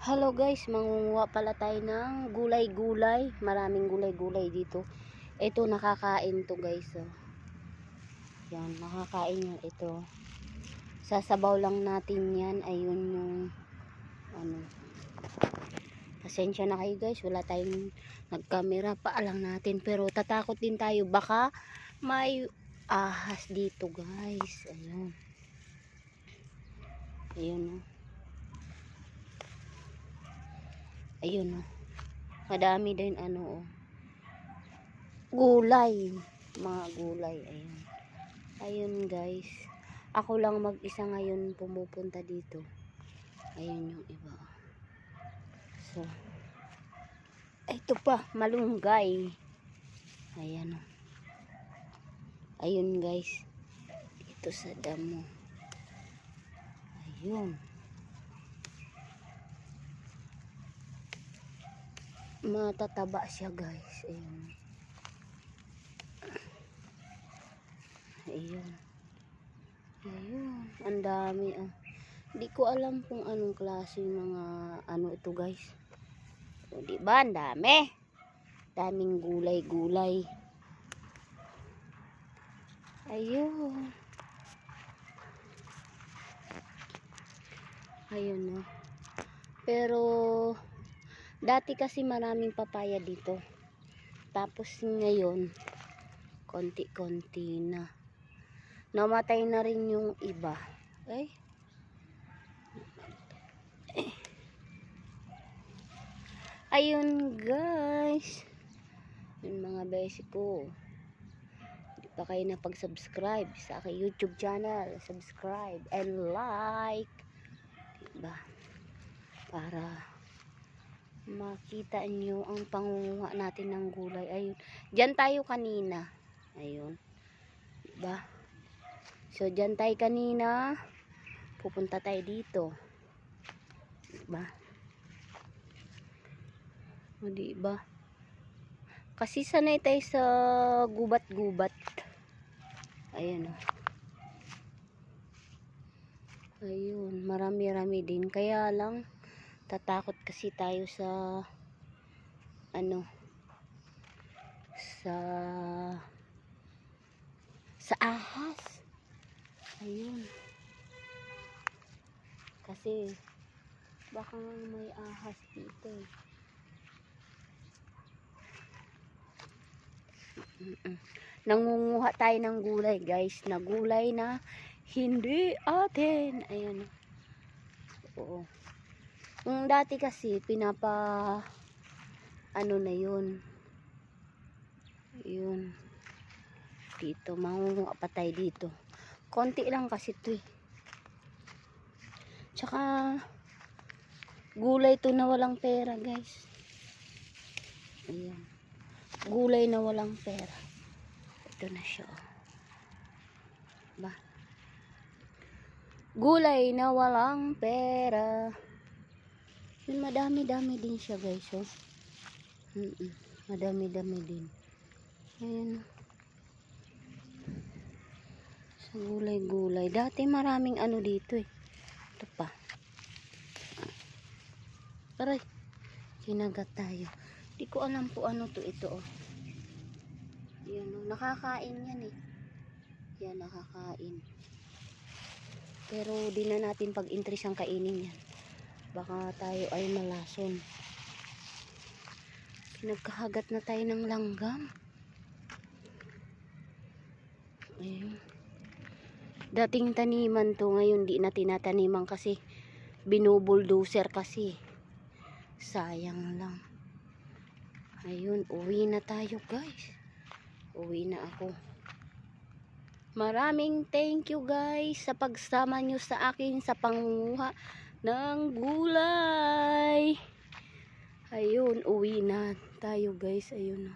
Hello guys, mangunguha pala tayo ng gulay-gulay. Maraming gulay-gulay dito. Ito nakakain to guys. Oh. Yan, nakakain yan ito. Sasabaw lang natin yan. Ayun yung ano. Pasensya na kayo guys, wala tayong nagkamera pa lang natin. Pero tatakot din tayo. Baka may ahas dito guys. Ayun. Ayun oh. Ayun oh. Madami din ano oh. Gulay. Mga gulay. Ayun. Ayun guys. Ako lang mag-isa ngayon pumupunta dito. Ayun yung iba. So. Ito pa. Malunggay. Ayan oh. Ayun guys. Ito sa damo. Ayun. Matataba siya guys. Ayun ayun ayun ang dami ah hindi ko alam kung anong klase mga ano ito guys. O di ba? Ang dami. Daming gulay gulay ayun ayun no pero Dati kasi maraming papaya dito. Tapos ngayon, konti-konti na. Namatay na rin yung iba. Ay. Ayun guys. Yung mga besi ko. Hindi pa kayo napag-subscribe sa aking YouTube channel. Subscribe and like. Diba? Para makita nyo ang pangunguha natin ng gulay. Ayun. Dyan tayo kanina. Ayun. Diba? So dyan tayo kanina. Pupunta tayo dito. Diba? O diba? Kasi sanay tayo sa gubat gubat ayun o ayun. Marami rami din. Kaya lang tatakot kasi tayo sa ano sa sa ahas. Ayun. Kasi baka may ahas dito eh. Nangunguha tayo ng gulay guys. Na gulay na hindi atin. Ayun oo yung dati kasi, pinapa, ano na yun. Yun. Dito, mangunguha pa tayo dito. Konti lang kasi ito eh. Tsaka, gulay to na walang pera guys. Ayan. Gulay na walang pera. Ito na siya. oh. Ba? Gulay na walang pera. Yun, madami-dami din siya guys, oh. Mm -mm. Madami-dami din. Ayan. Sa gulay-gulay. Dati maraming ano dito eh. Ito pa. Aray. Kinagat tayo. Di ko alam po ano to ito, oh. Yan, oh. Nakakain yan eh. Yan, nakakain. Pero di na natin pag-interest ang kainin yan baka tayo ay malason. Nagkahagat na tayo ng langgam. Ayun. Dating taniman to ngayon di na tinataniman kasi binubuldoser kasi. Sayang lang. Ayun uwi na tayo guys. Uwi na ako. Maraming thank you guys sa pagsama nyo sa akin sa pangunguha ng gulay. Ayun, uwi na tayo guys. Ayun.